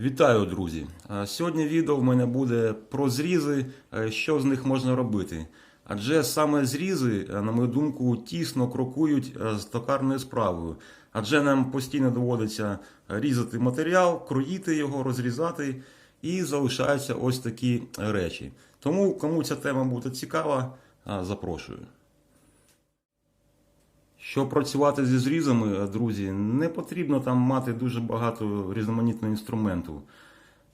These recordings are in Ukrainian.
Вітаю, друзі! Е, Сьогодні відео в мене буде про зрізи, е, що з них можна робити. Адже саме зрізи, е, на мою думку, тісно крокують з токарною справою. Адже нам постійно доводиться різати матеріал, кроїти його, розрізати, і залишаються ось такі речі. Тому, кому ця тема буде цікава, запрошую. Щоб працювати зі зрізами, е, друзі, не потрібно там мати дуже багато різноманітного інструменту.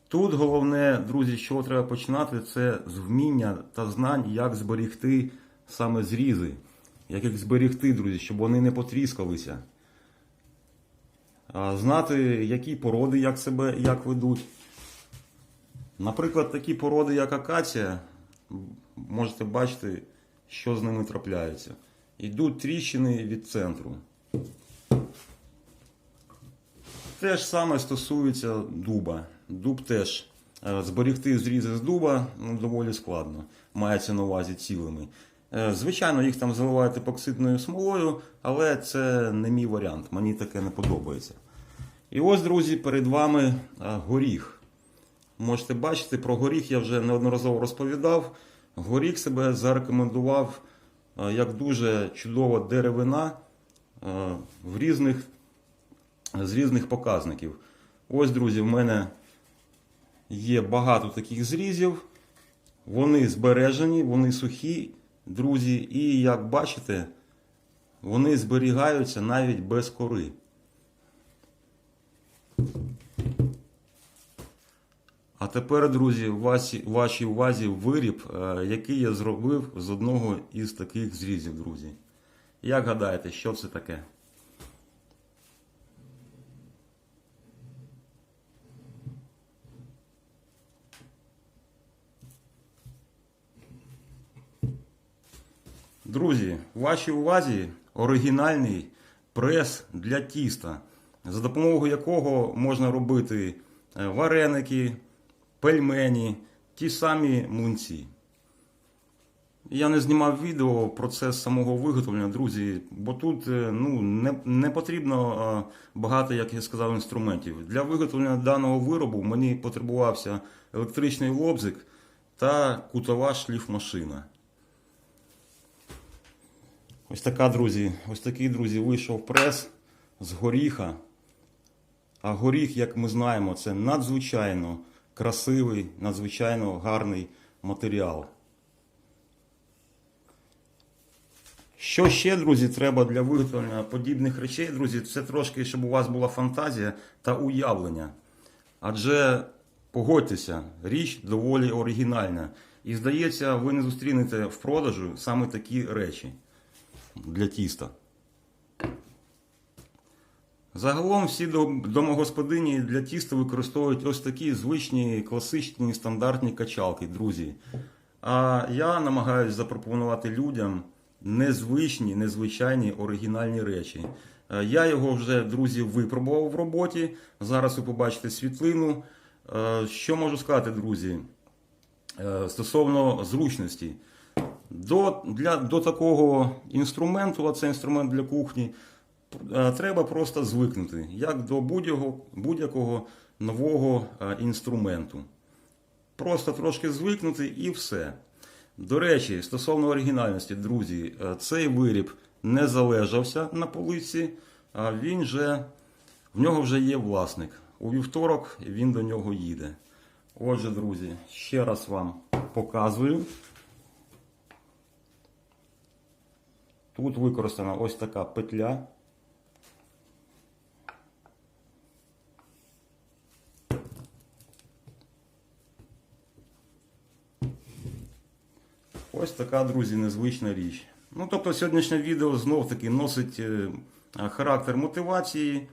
Тут головне, друзі, з чого треба починати, це з вміння та знань, як зберігти саме зрізи. Як їх зберігти, друзі, щоб вони не потріскалися. Знати, які породи як себе як ведуть. Наприклад, такі породи, як акація, можете бачити, що з ними трапляється. Йдуть тріщини від центру. Те ж саме стосується дуба. Дуб теж е, зберігти зрізи з дуба ну, доволі складно. Мається на увазі цілими. Е, Звичайно, їх там заливають епоксидною смолою, але це не мій варіант. Мені таке не подобається. І ось, друзі, перед вами е, горіх. Можете бачити, про горіх я вже неодноразово розповідав. Горіх себе зарекомендував як дуже чудова деревина е, в різних, з різних показників. Ось, друзі, в мене є багато таких зрізів. Вони збережені, вони сухі, друзі, і як бачите, вони зберігаються навіть без кори. А тепер, друзі, ваші, вашій увазі виріб, е, який я зробив з одного із таких зрізів, друзі. Як гадаєте, що це таке? Друзі, вашій увазі оригінальний прес для тіста, за допомогою якого можна робити е, вареники, пельмені, ті самі мунці. Я не знімав відео процес самого виготовлення, друзі, бо тут е, ну, не, не потрібно е, багато, як я сказав, інструментів. Для виготовлення даного виробу мені потребувався електричний лобзик та кутова шліфмашина. Ось така, друзі, ось такий, друзі, вийшов прес з горіха. А горіх, як ми знаємо, це надзвичайно красивий, надзвичайно гарний матеріал. Що ще, друзі, треба для виготовлення подібних речей, друзі, це трошки, щоб у вас була фантазія та уявлення. Адже погодьтеся, річ доволі оригінальна. І здається, ви не зустрінете в продажу саме такі речі для тіста. Загалом всі дом- домогосподині для тіста використовують ось такі звичні класичні стандартні качалки, друзі. А я намагаюся запропонувати людям незвичні, незвичайні оригінальні речі. Е, Я його вже, друзі, випробував в роботі. Зараз ви побачите світлину. Е, Що можу сказати, друзі? Е, Стосовно зручності. До, для, до такого інструменту, а це інструмент для кухні, треба просто звикнути, як до будь-якого, будь-якого нового е, інструменту. Просто трошки звикнути і все. До речі, стосовно оригінальності, друзі, е, цей виріб не залежався на полиці, а він же, в нього вже є власник. У вівторок він до нього їде. Отже, друзі, ще раз вам показую. Тут використана ось така петля. Ось така, друзі, незвична річ. Ну, тобто, сьогоднішнє відео знов таки носить е, характер мотивації.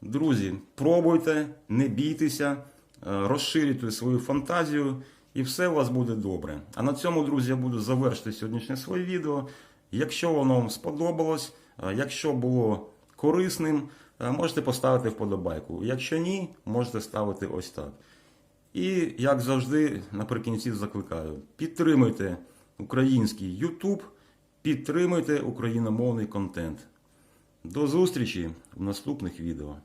Друзі, пробуйте, не бійтеся, е, розширюйте свою фантазію, і все у вас буде добре. А на цьому, друзі, я буду завершити сьогоднішнє своє відео. Якщо воно вам сподобалось, е, якщо було корисним, можете поставити вподобайку. Якщо ні, можете ставити ось так. І, як завжди, наприкінці закликаю: підтримуйте український YouTube, підтримуйте україномовний контент. До зустрічі в наступних відео.